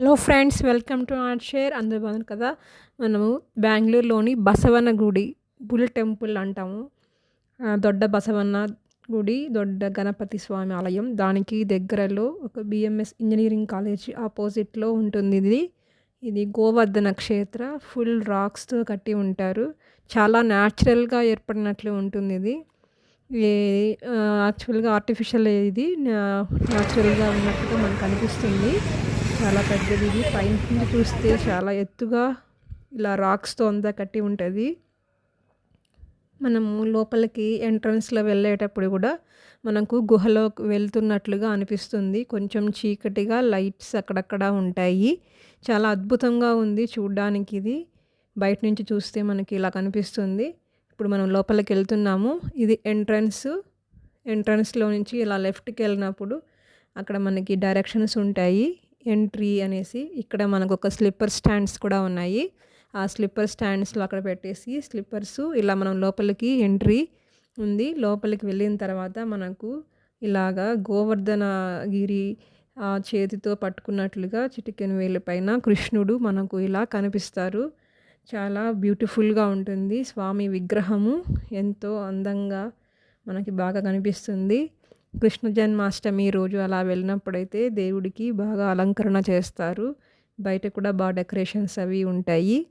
Hello friends welcome to art share. అందరు బాగున్నారు కదా? మనము బెంగళూరులోని బసవన్న గుడి బుల్ టెంపుల్ అంటాము. దొడ్డ బసవన్న గుడి దొడ్డ గణపతి స్వామి ఆలయం. దానికి దగ్గరలో ఒక బిఎంఎస్ ఇంజనీరింగ్ కాలేజ్ ఆపోజిట్లో ఉంటుంది ఇది. ఇది గోవర్ధన క్షేత్ర ఫుల్ రాక్స్తో కట్టి ఉంటారు. చాలా న్యాచురల్గా ఏర్పడినట్లు ఉంటుంది ఇది. యాక్చువల్గా ఆర్టిఫిషియల్ ఇది న్యాచురల్గా ఉన్నట్టుగా మనకు అనిపిస్తుంది. చాలా పెద్దది. ఇది పైన చూస్తే చాలా ఎత్తుగా ఇలా రాక్స్తో అంతా కట్టి ఉంటుంది. మనము లోపలికి ఎంట్రన్స్లో వెళ్ళేటప్పుడు కూడా మనకు గుహలో వెళ్తున్నట్లుగా అనిపిస్తుంది. కొంచెం చీకటిగా లైట్స్ అక్కడక్కడ ఉంటాయి. చాలా అద్భుతంగా ఉంది చూడ్డానికి ఇది. బయట నుంచి చూస్తే మనకి ఇలా కనిపిస్తుంది. ఇప్పుడు మనం లోపలికి వెళ్తున్నాము. ఇది ఎంట్రన్స్ ఎంట్రన్స్లో నుంచి ఇలా లెఫ్ట్కి వెళ్ళినప్పుడు అక్కడ మనకి డైరెక్షన్స్ ఉంటాయి. ఎంట్రీ అనేసి ఇక్కడ మనకు ఒక స్లిప్పర్ స్టాండ్స్ కూడా ఉన్నాయి. ఆ స్లిప్పర్ స్టాండ్స్లో అక్కడ పెట్టేసి స్లిప్పర్స్ ఇలా మనం లోపలికి ఎంట్రీ ఉంది. లోపలికి వెళ్ళిన తర్వాత మనకు ఇలాగా గోవర్ధనగిరి చేతితో పట్టుకున్నట్లుగా చిటికెన్ వేలు పైన కృష్ణుడు మనకు ఇలా కనిపిస్తారు. చాలా బ్యూటిఫుల్గా ఉంటుంది. స్వామి విగ్రహము ఎంతో అందంగా మనకి బాగా కనిపిస్తుంది. కృష్ణ జన్మాష్టమి రోజు అలా వెళ్ళినప్పుడైతే దేవుడికి బాగా అలంకరణ చేస్తారు. బయట కూడా బాగా డెకరేషన్స్ అవి ఉంటాయి.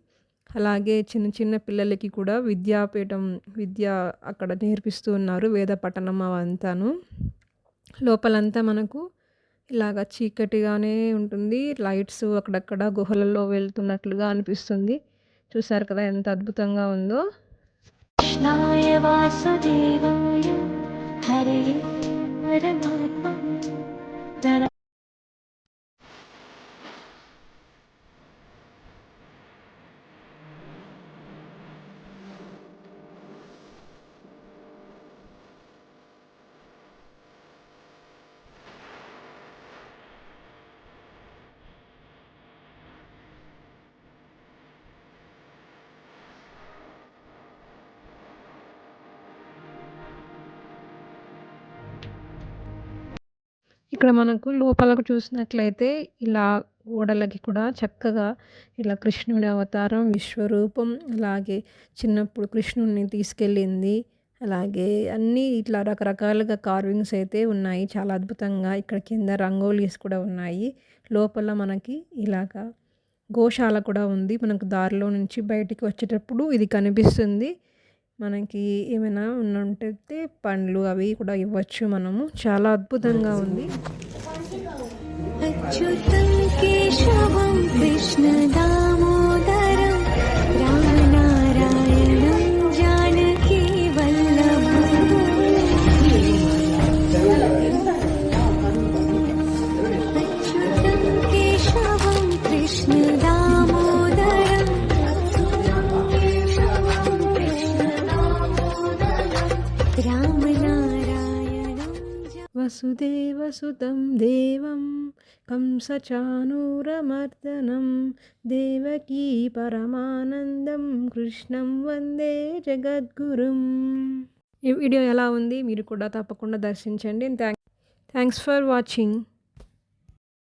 అలాగే చిన్న చిన్న పిల్లలకి కూడా విద్యాపీఠం విద్య అక్కడ నేర్పిస్తూ ఉన్నారు వేద పఠనం అవంతాను. లోపలంతా మనకు ఇలాగ చీకటిగానే ఉంటుంది. లైట్స్ అక్కడక్కడ గుహలలో వెళ్తున్నట్లుగా అనిపిస్తుంది. చూసారు కదా ఎంత అద్భుతంగా ఉందో. కృష్ణాయ వాసుదేవాయ Hari mighty, mighty, mighty, that I ఇక్కడ మనకు లోపలకు చూసినట్లయితే ఇలా గోడలకి కూడా చక్కగా ఇలా కృష్ణుడి అవతారం విశ్వరూపం అలాగే చిన్నప్పుడు కృష్ణుడిని తీసుకెళ్ళింది. అలాగే అన్నీ ఇట్లా రకరకాలుగా కార్వింగ్స్ అయితే ఉన్నాయి. చాలా అద్భుతంగా ఇక్కడ కింద రంగోలీస్ కూడా ఉన్నాయి. లోపల మనకి ఇలాగా గోశాల కూడా ఉంది. మనకు దారిలో నుంచి బయటికి వచ్చేటప్పుడు ఇది కనిపిస్తుంది. మనకి ఏమైనా ఉన్నట్టయితే పండ్లు అవి కూడా ఇవ్వచ్చు మనము. చాలా అద్భుతంగా ఉంది. అచ్యుతం కేశవం కృష్ణ దామో వసుదేవసుతం దేవం కంసచానూరమర్దనం దేవకీ పరమానందం కృష్ణం వందే జగద్గురుం ఈ వీడియో ఎలా ఉంది? మీరు కూడా తప్పకుండా దర్శించండి. Thank thanks for watching.